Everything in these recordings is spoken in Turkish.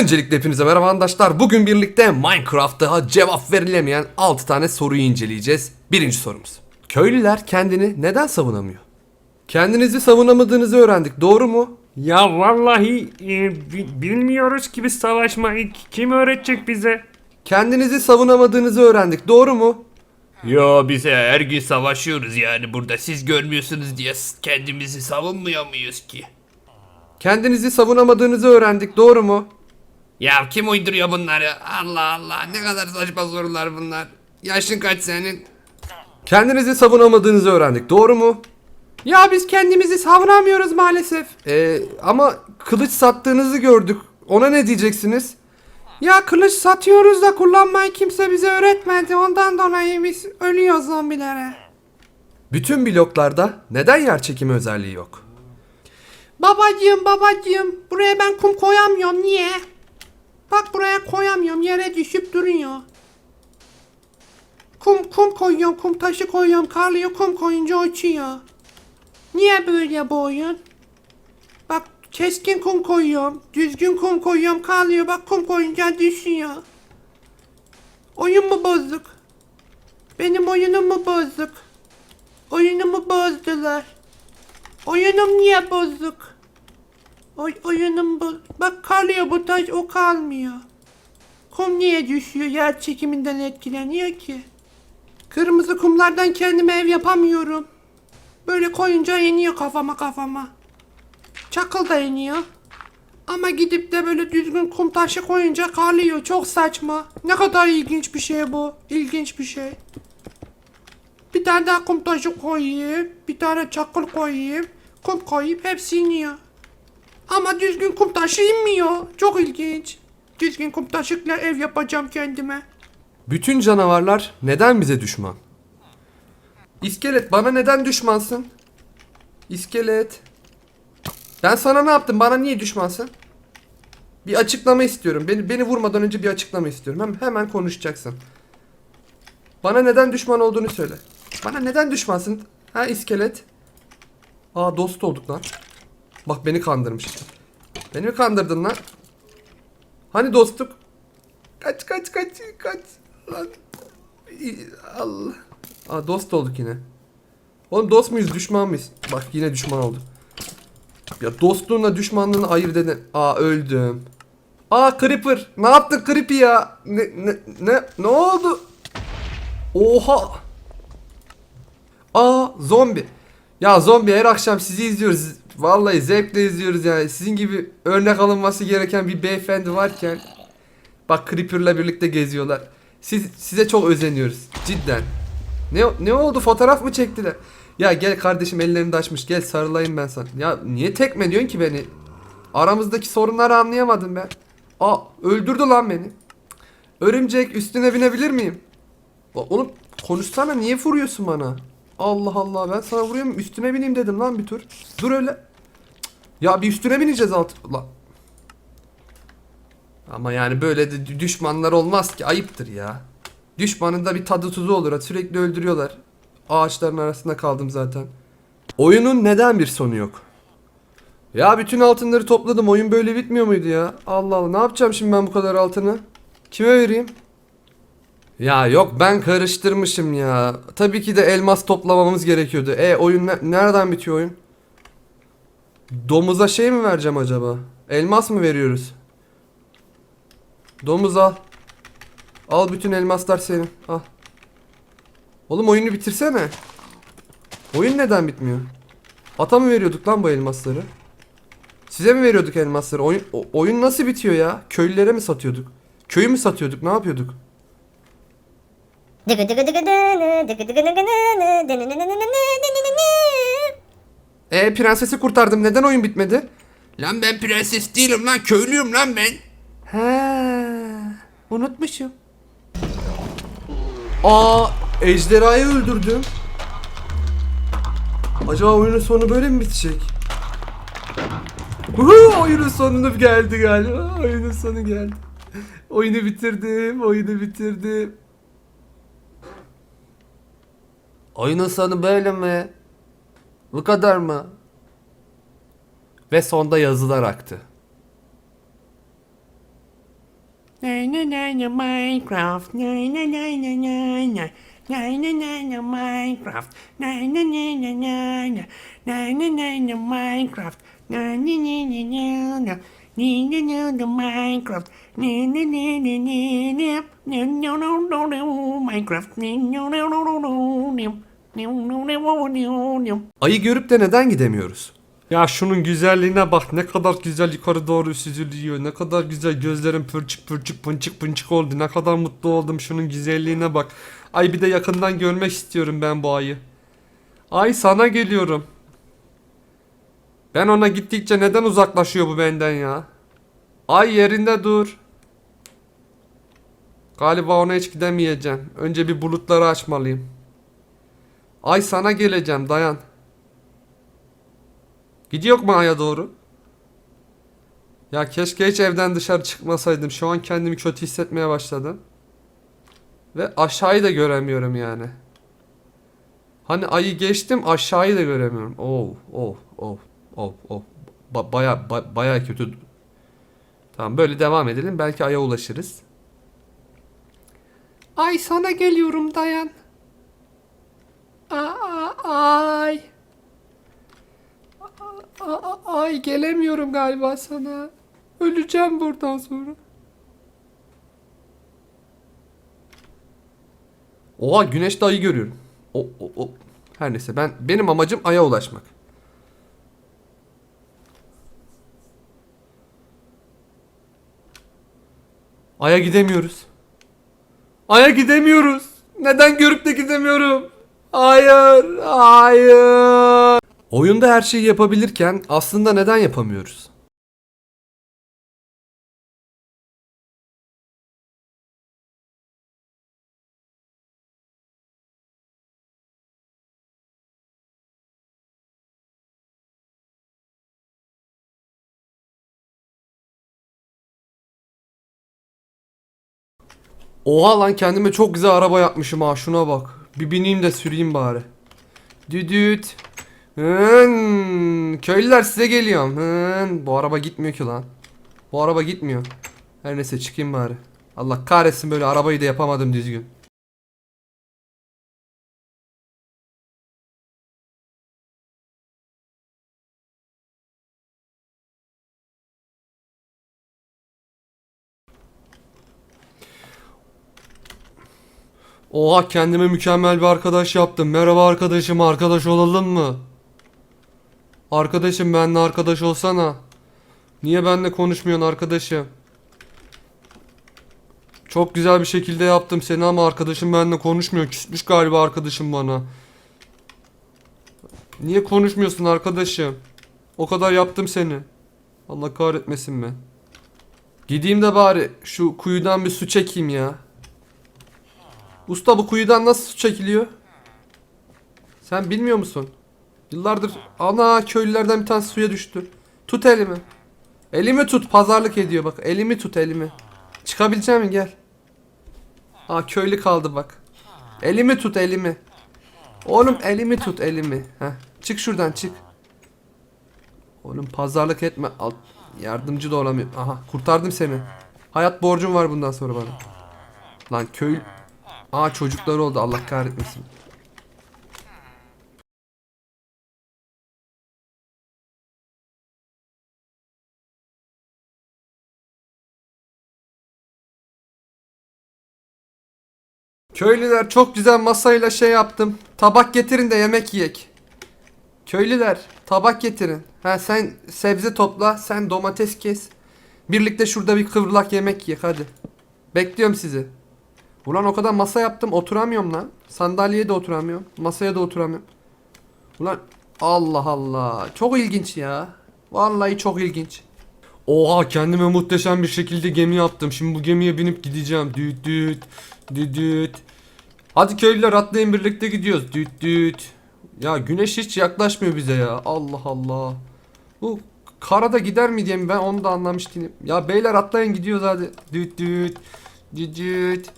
Öncelikle hepinize merhaba arkadaşlar. Bugün birlikte Minecraft'ta cevap verilemeyen 6 tane soruyu inceleyeceğiz. Birinci sorumuz. Köylüler kendini neden savunamıyor? Kendinizi savunamadığınızı öğrendik. Doğru mu? Ya vallahi e, bi- bilmiyoruz ki biz savaşmayı. Kim öğretecek bize? Kendinizi savunamadığınızı öğrendik. Doğru mu? Yo biz her gün savaşıyoruz yani burada siz görmüyorsunuz diye kendimizi savunmuyor muyuz ki? Kendinizi savunamadığınızı öğrendik. Doğru mu? Ya kim uyduruyor bunları? Allah Allah ne kadar saçma sorular bunlar. Yaşın kaç senin? Kendinizi savunamadığınızı öğrendik. Doğru mu? Ya biz kendimizi savunamıyoruz maalesef. Ee, ama kılıç sattığınızı gördük. Ona ne diyeceksiniz? Ya kılıç satıyoruz da kullanmayı kimse bize öğretmedi. Ondan dolayı biz ölüyoruz zombilere. Bütün bloklarda neden yer çekimi özelliği yok? Babacığım babacığım buraya ben kum koyamıyorum niye? Bak buraya koyamıyorum yere düşüp duruyor. Kum kum koyuyorum, kum taşı koyuyorum, karlıyor kum koyunca uçuyor. Niye böyle bu oyun? Bak keskin kum koyuyorum, düzgün kum koyuyorum, karlıyor. Bak kum koyunca düşüyor. Oyun mu bozuk? Benim oyunum mu bozuk? Oyunumu bozdular. Oyunum niye bozuk? Oy, oyunum bu. Bak kalıyor bu taş o kalmıyor. Kum niye düşüyor? Yer çekiminden etkileniyor ki. Kırmızı kumlardan kendime ev yapamıyorum. Böyle koyunca iniyor kafama kafama. Çakıl da iniyor. Ama gidip de böyle düzgün kum taşı koyunca kalıyor. Çok saçma. Ne kadar ilginç bir şey bu. İlginç bir şey. Bir tane daha kum taşı koyayım. Bir tane çakıl koyayım. Kum koyayım. Hepsi iniyor. Ama düzgün kum taşı inmiyor. Çok ilginç. Düzgün kum taşıyla ev yapacağım kendime. Bütün canavarlar neden bize düşman? İskelet bana neden düşmansın? İskelet. Ben sana ne yaptım? Bana niye düşmansın? Bir açıklama istiyorum. Beni beni vurmadan önce bir açıklama istiyorum. Hem hemen konuşacaksın. Bana neden düşman olduğunu söyle. Bana neden düşmansın? Ha iskelet. Aa dost olduk lan. Bak beni kandırmış. Beni mi kandırdın lan? Hani dostluk? Kaç kaç kaç kaç. Lan. Allah. Aa dost olduk yine. Oğlum dost muyuz düşman mıyız? Bak yine düşman olduk. Ya dostluğunla düşmanlığını ayırt eden. Aa öldüm. Aa Creeper. Ne yaptın Creepy ya? Ne ne ne ne oldu? Oha. Aa zombi. Ya zombi her akşam sizi izliyoruz. Vallahi zevkle izliyoruz yani. Sizin gibi örnek alınması gereken bir beyefendi varken bak Creeper'la birlikte geziyorlar. Siz size çok özeniyoruz. Cidden. Ne ne oldu? Fotoğraf mı çektiler? Ya gel kardeşim ellerini de açmış. Gel sarılayım ben sana. Ya niye tekme diyorsun ki beni? Aramızdaki sorunları anlayamadım ben. Aa öldürdü lan beni. Örümcek üstüne binebilir miyim? Oğlum konuşsana niye vuruyorsun bana? Allah Allah ben sana vuruyorum üstüne bineyim dedim lan bir tur. Dur öyle. Ya bir üstüne bineceğiz alt. Lan. Ama yani böyle de dü- düşmanlar olmaz ki ayıptır ya. Düşmanın da bir tadı tuzu olur. Sürekli öldürüyorlar. Ağaçların arasında kaldım zaten. Oyunun neden bir sonu yok? Ya bütün altınları topladım. Oyun böyle bitmiyor muydu ya? Allah Allah. Ne yapacağım şimdi ben bu kadar altını? Kime vereyim? Ya yok ben karıştırmışım ya. Tabii ki de elmas toplamamız gerekiyordu. E oyun ne- nereden bitiyor oyun? Domuza şey mi vereceğim acaba? Elmas mı veriyoruz? Domuz al. Al bütün elmaslar senin. Al. Oğlum oyunu bitirsene. Oyun neden bitmiyor? Ata mı veriyorduk lan bu elmasları? Size mi veriyorduk elmasları? Oyun, oyun nasıl bitiyor ya? Köylülere mi satıyorduk? Köyü mü satıyorduk? Ne yapıyorduk? E prensesi kurtardım. Neden oyun bitmedi? Lan ben prenses değilim lan köylüyüm lan ben. He, unutmuşum. Aa, ejderhayı öldürdüm. Acaba oyunun sonu böyle mi bitecek? Uhu, oyunun sonu geldi galiba. Oyunun sonu geldi. Oyunu bitirdim, oyunu bitirdim. Oyunun sonu böyle mi? Bu kadar mı? Ve sonda yazılar aktı. Nay nay Minecraft. Minecraft. Minecraft. Minecraft. Minecraft. Ayı görüp de neden gidemiyoruz? Ya şunun güzelliğine bak ne kadar güzel yukarı doğru süzülüyor. Ne kadar güzel gözlerim pırçık pırçık pınçık pınçık oldu. Ne kadar mutlu oldum şunun güzelliğine bak. Ay bir de yakından görmek istiyorum ben bu ayı. Ay sana geliyorum. Ben ona gittikçe neden uzaklaşıyor bu benden ya? Ay yerinde dur. Galiba ona hiç gidemeyeceğim. Önce bir bulutları açmalıyım. Ay sana geleceğim dayan. Gidiyor mu aya doğru? Ya keşke hiç evden dışarı çıkmasaydım. Şu an kendimi kötü hissetmeye başladım. Ve aşağıyı da göremiyorum yani. Hani ayı geçtim aşağıyı da göremiyorum. Oh oh oh oh oh. Ba- baya ba- baya kötü. Tamam böyle devam edelim. Belki aya ulaşırız. Ay sana geliyorum dayan. Aa, ay. Aa, ay gelemiyorum galiba sana. Öleceğim buradan sonra. Oha güneşte ayı görüyorum. O, o, o. Her neyse ben benim amacım aya ulaşmak. Aya gidemiyoruz. Aya gidemiyoruz. Neden görüp de gidemiyorum? Hayır, hayır. Oyunda her şeyi yapabilirken aslında neden yapamıyoruz? Oha lan kendime çok güzel araba yapmışım ha şuna bak. Bir bineyim de süreyim bari. Düdüt. Hın, köylüler size geliyorum. Hın. Bu araba gitmiyor ki lan. Bu araba gitmiyor. Her neyse çıkayım bari. Allah kahretsin böyle arabayı da yapamadım düzgün. Oha kendime mükemmel bir arkadaş yaptım. Merhaba arkadaşım arkadaş olalım mı? Arkadaşım benimle arkadaş olsana. Niye benimle konuşmuyorsun arkadaşım? Çok güzel bir şekilde yaptım seni ama arkadaşım benimle konuşmuyor. Küsmüş galiba arkadaşım bana. Niye konuşmuyorsun arkadaşım? O kadar yaptım seni. Allah kahretmesin be. Gideyim de bari şu kuyudan bir su çekeyim ya. Usta bu kuyudan nasıl su çekiliyor? Sen bilmiyor musun? Yıllardır ana köylülerden bir tanesi suya düştü. Tut elimi. Elimi tut pazarlık ediyor bak. Elimi tut elimi. Çıkabilecek mi gel. Aa köylü kaldı bak. Elimi tut elimi. Oğlum elimi tut elimi. Heh. Çık şuradan çık. Oğlum pazarlık etme. Al. Yardımcı da olamıyor. Aha kurtardım seni. Hayat borcum var bundan sonra bana. Lan köy... Aa çocuklar oldu Allah kahretmesin. Köylüler çok güzel masayla şey yaptım. Tabak getirin de yemek yiyek. Köylüler tabak getirin. Ha sen sebze topla, sen domates kes. Birlikte şurada bir kıvrılak yemek yiyek hadi. Bekliyorum sizi. Ulan o kadar masa yaptım oturamıyorum lan. Sandalyeye de oturamıyorum. Masaya da oturamıyorum. Ulan Allah Allah. Çok ilginç ya. Vallahi çok ilginç. Oha kendime muhteşem bir şekilde gemi yaptım. Şimdi bu gemiye binip gideceğim. Düt düt. Düt düt. Hadi köylüler atlayın birlikte gidiyoruz. Düt düt. Ya güneş hiç yaklaşmıyor bize ya. Allah Allah. Bu karada gider mi diye ben onu da anlamış değilim. Ya beyler atlayın gidiyoruz hadi. Düt düt. Düt düt.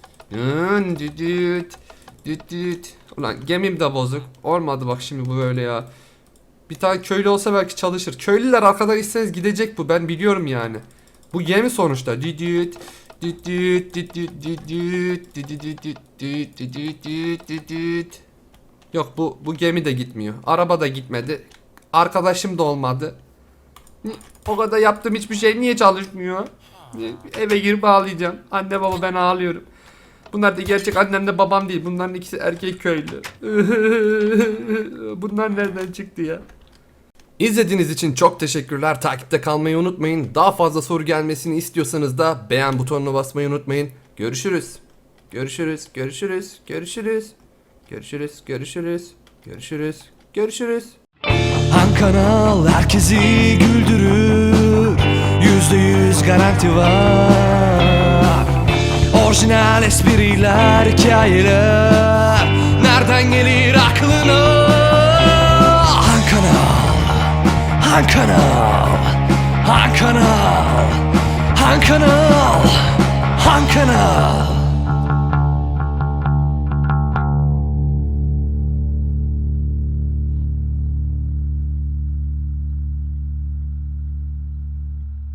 Düt düt. Düt düt. Ulan gemim de bozuk. Olmadı bak şimdi bu böyle ya. Bir tane köylü olsa belki çalışır. Köylüler arkadan isteniz gidecek bu. Ben biliyorum yani. Bu gemi sonuçta. Düdüt. Düdüt. Düdüt. Düdüt. Düdüt. Düdüt. Yok bu bu gemi de gitmiyor. Araba da gitmedi. Arkadaşım da olmadı. O kadar yaptığım hiçbir şey niye çalışmıyor? Eve girip ağlayacağım. Anne baba ben ağlıyorum. Bunlar da gerçek annem de babam değil. Bunların ikisi erkek köylü. Bunlar nereden çıktı ya? İzlediğiniz için çok teşekkürler. Takipte kalmayı unutmayın. Daha fazla soru gelmesini istiyorsanız da beğen butonuna basmayı unutmayın. Görüşürüz. Görüşürüz. Görüşürüz. Görüşürüz. Görüşürüz. Görüşürüz. Görüşürüz. Görüşürüz. Han kanal herkesi güldürür Yüzde yüz garanti var Orijinal espriler, hikayeler Nereden gelir Hankanal, Hankanal, Hankanal, Hankanal.